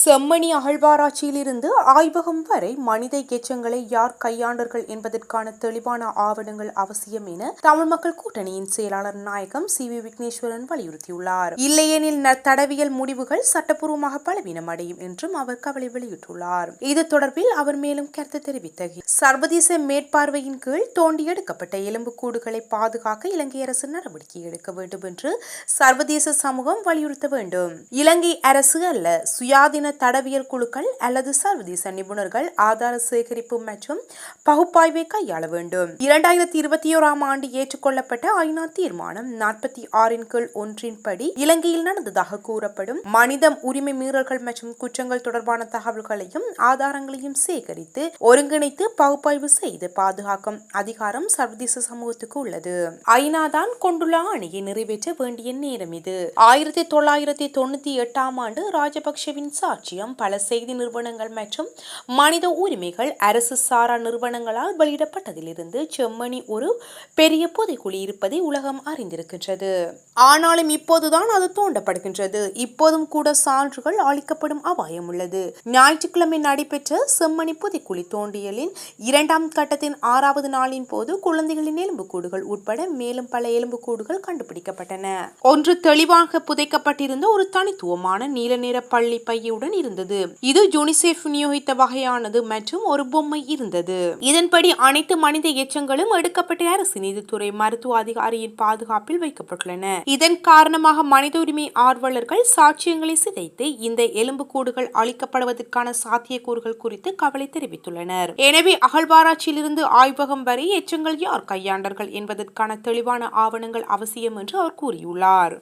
செம்மணி அகழ்வாராய்ச்சியிலிருந்து ஆய்வகம் வரை மனித எச்சங்களை யார் கையாண்டார்கள் என்பதற்கான தெளிவான ஆவணங்கள் அவசியம் என தமிழ் மக்கள் கூட்டணியின் செயலாளர் நாயகம் சி வி விக்னேஸ்வரன் வலியுறுத்தியுள்ளார். இல்லையெனில் தடவியல் முடிவுகள் சட்டப்பூர்வமாக பலவீனமடையும் என்றும் அவர் கவலை வெளியிட்டுள்ளார். இது தொடர்பில் அவர் மேலும் கருத்து தெரிவித்த சர்வதேச மேற்பார்வையின் கீழ் தோண்டி எடுக்கப்பட்ட எலும்புக்கூடுகளை பாதுகாக்க இலங்கை அரசு நடவடிக்கை எடுக்க வேண்டும் என்று சர்வதேச சமூகம் வலியுறுத்த வேண்டும். இலங்கை அரசு அல்ல சுயாதீன தடவியல் குழுக்கள் அல்லது சர்வதேச நிபுணர்கள் ஆதார சேகரிப்பு மற்றும் பகுப்பாய்வை கையாள வேண்டும். இரண்டாயிரத்தி இருபத்தி ஓராம் ஆண்டு ஏற்றுக்கொள்ளப்பட்ட ஐநா தீர்மானம் நாற்பத்தி ஆறின் கீழ் ஒன்றின்படி இலங்கையில் நடந்ததாக கூறப்படும். மனித உரிமை மீறல்கள் மற்றும் குற்றங்கள் தொடர்பான தகவல்களையும் ஆதாரங்களையும் சேகரித்து ஒருங்கிணைத்து பகுப்பாய்வு செய்து பாதுகாக்கும் அதிகாரம் சர்வதேச சமூகத்துக்கு உள்ளது. ஐநா தான் கொண்டுள்ள ஆணையை நிறைவேற்ற வேண்டிய நேரம் இது. ஆயிரத்தி தொள்ளாயிரத்தி தொண்ணூத்தி எட்டாம் ஆண்டு ராஜபக்சேவின் சார் சாட்சியம் பல செய்தி நிறுவனங்கள் மற்றும் மனித உரிமைகள் அரசு சாரா நிறுவனங்களால் வெளியிடப்பட்டதிலிருந்து செம்மணி ஒரு பெரிய புதைக்குழி இருப்பதை உலகம் அறிந்திருக்கின்றது. ஆனாலும் இப்போதுதான் அது தோண்டப்படுகின்றது. இப்போதும் கூட சான்றுகள் அளிக்கப்படும் அபாயம் உள்ளது. ஞாயிற்றுக்கிழமை நடைபெற்ற செம்மணி புதைக்குழி தோண்டியலின் இரண்டாம் கட்டத்தின் ஆறாவது நாளின் போது குழந்தைகளின் எலும்புக்கூடுகள் உட்பட மேலும் பல எலும்புக்கூடுகள் கண்டுபிடிக்கப்பட்டன. ஒன்று தெளிவாக புதைக்கப்பட்டிருந்த ஒரு தனித்துவமான நீல நிற பள்ளி பையுடன் இருந்தது. இது யூனிசெஃப் விநியோகித்த வகையானது மற்றும் ஒரு பொம்மை இருந்தது. இதன்படி அனைத்து மனித எச்சங்களும் எடுக்கப்பட்ட அரசு நீதித்துறை மருத்துவ அதிகாரியின் பாதுகாப்பில் வைக்கப்பட்டுள்ளன. இதன் காரணமாக மனித உரிமை ஆர்வலர்கள் சாட்சியங்களை சிதைத்து இந்த எலும்புக்கூடுகள் அளிக்கப்படுவதற்கான சாத்தியக்கூறுகள் குறித்து கவலை தெரிவித்துள்ளனர். எனவே அகழ்வாராய்ச்சியிலிருந்து ஆய்வகம் வரை எச்சங்கள் யார் கையாண்டார்கள் என்பதற்கான தெளிவான ஆவணங்கள் அவசியம் என்று அவர் கூறியுள்ளார்.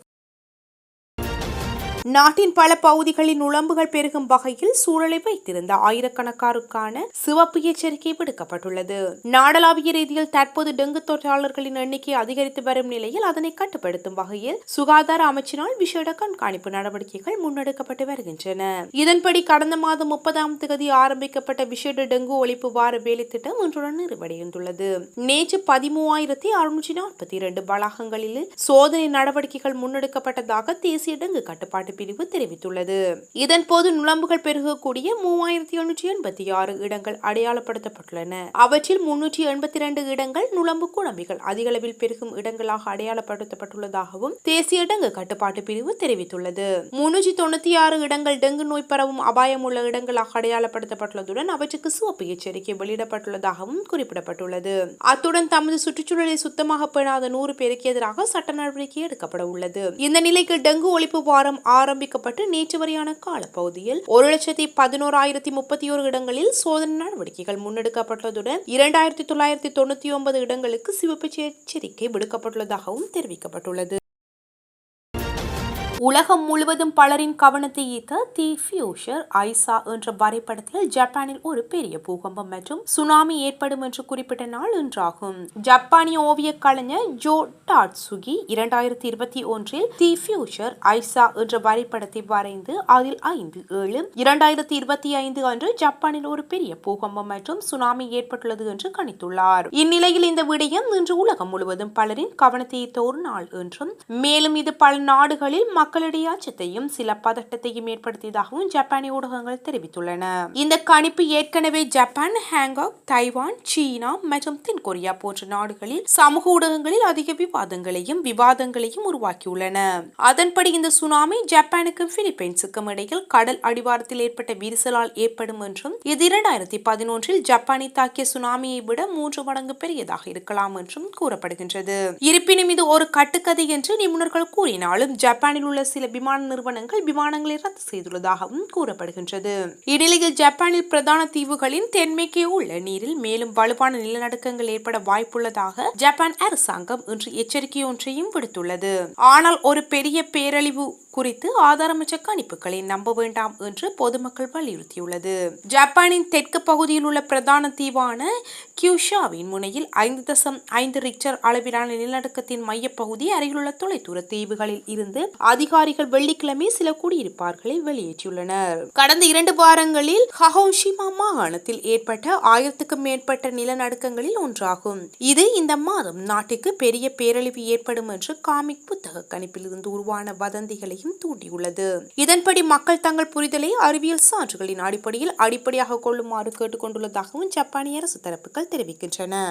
நாட்டின் பல பகுதிகளில் உழம்புகள் பெருகும் வகையில் சூழலை வைத்திருந்த ஆயிரக்கணக்காருக்கான சிவப்பு எச்சரிக்கை விடுக்கப்பட்டுள்ளது. நாடளாவிய ரீதியில் தற்போது டெங்கு தொற்றாளர்களின் எண்ணிக்கை அதிகரித்து வரும் நிலையில் அதனை கட்டுப்படுத்தும் வகையில் சுகாதார அமைச்சினால் விசேட கண்காணிப்பு நடவடிக்கைகள் முன்னெடுக்கப்பட்டு வருகின்றன. இதன்படி கடந்த மாதம் முப்பதாம் தேதி ஆரம்பிக்கப்பட்ட விசேட டெங்கு ஒழிப்பு வார வேலை திட்டம் இன்றுடன் நிறைவடைந்துள்ளது. நேற்று பதிமூவாயிரத்தி அறுநூற்றி நாற்பத்தி இரண்டு வளாகங்களில் சோதனை நடவடிக்கைகள் முன்னெடுக்கப்பட்டதாக தேசிய டெங்கு கட்டுப்பாட்டு பிரிவு தெரிவித்துள்ளது. இதன்போது நுழம்புகள் பெருகக்கூடிய மூவாயிரத்தி எண்ணூற்றி எண்பத்தி ஆறு இடங்கள் அடையாளப்படுத்தப்பட்டுள்ளன. அவற்றில் முன்னூற்றி எண்பத்தி இரண்டு இடங்கள் நுழம்பு குழம்பிகள் அதிகளவில் பெருகும் இடங்களாக அடையாளப்படுத்தப்பட்டுள்ளதாகவும் தேசிய டெங்கு கட்டுப்பாட்டு பிரிவு தெரிவித்துள்ளது. முன்னூற்றி தொண்ணூத்தி ஆறு இடங்கள் டெங்கு நோய் பரவும் அபாயம் உள்ள இடங்களாக அடையாளப்படுத்தப்பட்டுள்ளதுடன் அவற்றுக்கு சிவப்பு எச்சரிக்கை வெளியிடப்பட்டுள்ளதாகவும் குறிப்பிடப்பட்டுள்ளது. அத்துடன் தமது சுற்றுச்சூழலை சுத்தமாக பேணாத நூறு பேருக்கு எதிராக சட்ட நடவடிக்கை எடுக்கப்பட உள்ளது. இந்த நிலைக்கு டெங்கு ஒழிப்பு வாரம் ஆரம்பிக்கப்பட்டு நேற்று வரையான காலப்பகுதியில் ஒரு லட்சத்தி பதினோராயிரத்தி முப்பத்தி ஓரு இடங்களில் சோதனை நடவடிக்கைகள் முன்னெடுக்கப்பட்டதுடன் இரண்டாயிரத்தி தொள்ளாயிரத்தி தொண்ணூத்தி ஒன்பது இடங்களுக்கு சிவப்பு எச்சரிக்கை விடுக்கப்பட்டுள்ளதாகவும் தெரிவிக்கப்பட்டுள்ளது. உலகம் முழுவதும் பலரின் கவனத்தை ஈர்த்த தி ஃபியூஷர் ஐசா என்ற வரைபடத்தில் ஜப்பானில் ஒரு பெரிய பூகம்பம் மற்றும் சுனாமி ஏற்படும் என்று குறிப்பிட்ட நாள் இன்றாகும். ஜப்பானிய ஓவிய கலைஞர் ஜோ டாட்சுகி இரண்டாயிரத்தி இருபத்தி ஒன்றில் தி ஃபியூச்சர் ஐசா என்ற வரைபடத்தை வரைந்து அதில் ஐந்து ஏழு இரண்டாயிரத்தி இருபத்தி ஐந்து அன்று ஜப்பானில் ஒரு பெரிய பூகம்பம் மற்றும் சுனாமி ஏற்பட்டுள்ளது என்று கணித்துள்ளார். இந்நிலையில் இந்த விடயம் இன்று உலகம் முழுவதும் பலரின் கவனத்தை ஈர்த்த ஒரு நாள் என்றும் மேலும் இது பல நாடுகளில் மக்களிடையே அச்சத்தையும் சில பதட்டத்தையும் ஏற்படுத்தியதாகவும் ஜப்பானிய ஊடகங்கள் தெரிவித்துள்ளன. இந்த கணிப்பு ஏற்கனவே ஜப்பான் ஹாங்காக் தைவான் சீனா மற்றும் தென்கொரியா போன்ற நாடுகளில் சமூக ஊடகங்களில் அதிக விவாதங்களையும் விவாதங்களையும் உருவாக்கியுள்ளன. அதன்படி இந்த சுனாமி ஜப்பானுக்கும் பிலிப்பைன்ஸுக்கும் இடையில் கடல் அடிவாரத்தில் ஏற்பட்ட விரிசலால் ஏற்படும் என்றும் இது இரண்டாயிரத்தி பதினொன்றில் ஜப்பானை தாக்கிய சுனாமியை விட மூன்று மடங்கு பெரியதாக இருக்கலாம் என்றும் கூறப்படுகின்றது. இருப்பினும் இது ஒரு கட்டுக்கதை என்று நிபுணர்கள் கூறினாலும் ஜப்பானில் உள்ள உள்ள சில விமான நிறுவனங்கள் விமானங்களை ரத்து செய்துள்ளதாகவும் கூறப்படுகின்றது. இந்நிலையில் ஜப்பானில் பிரதான தீவுகளின் தென்மேற்கே உள்ள நீரில் மேலும் வலுவான நிலநடுக்கங்கள் ஏற்பட வாய்ப்புள்ளதாக ஜப்பான் அரசாங்கம் இன்று எச்சரிக்கை ஒன்றையும் விடுத்துள்ளது. ஆனால் ஒரு பெரிய பேரழிவு குறித்து ஆதாரமற்ற கணிப்புகளை நம்ப வேண்டாம் என்று பொதுமக்கள் வலியுறுத்தியுள்ளது. ஜப்பானின் தெற்கு பகுதியில் உள்ள பிரதான தீவான கியூஷாவின் முனையில் ஐந்து தசம் ஐந்து ரிக்டர் அளவிலான நிலநடுக்கத்தின் மையப்பகுதி அருகிலுள்ள தொலைதூர தீவுகளில் இருந்து அதிக அதிகாரிகள் வெள்ளிக்கிழமை சில குடியிருப்பார்களை வெளியேற்றியுள்ளனர். கடந்த இரண்டு வாரங்களில் ஹஹோஷிமா மாகாணத்தில் ஏற்பட்ட ஆயிரத்துக்கும் மேற்பட்ட நிலநடுக்கங்களில் ஒன்றாகும். இது இந்த மாதம் நாட்டுக்கு பெரிய பேரழிவு ஏற்படும் என்று காமிக் புத்தக கணிப்பிலிருந்து உருவான வதந்திகளையும் தூண்டியுள்ளது. இதன்படி மக்கள் தங்கள் புரிதலை அறிவியல் சான்றுகளின் அடிப்படையில் அடிப்படையாக கொள்ளுமாறு கேட்டுக்கொண்டுள்ளதாகவும் ஜப்பானிய அரசு தரப்புகள் தெரிவிக்கின்றன.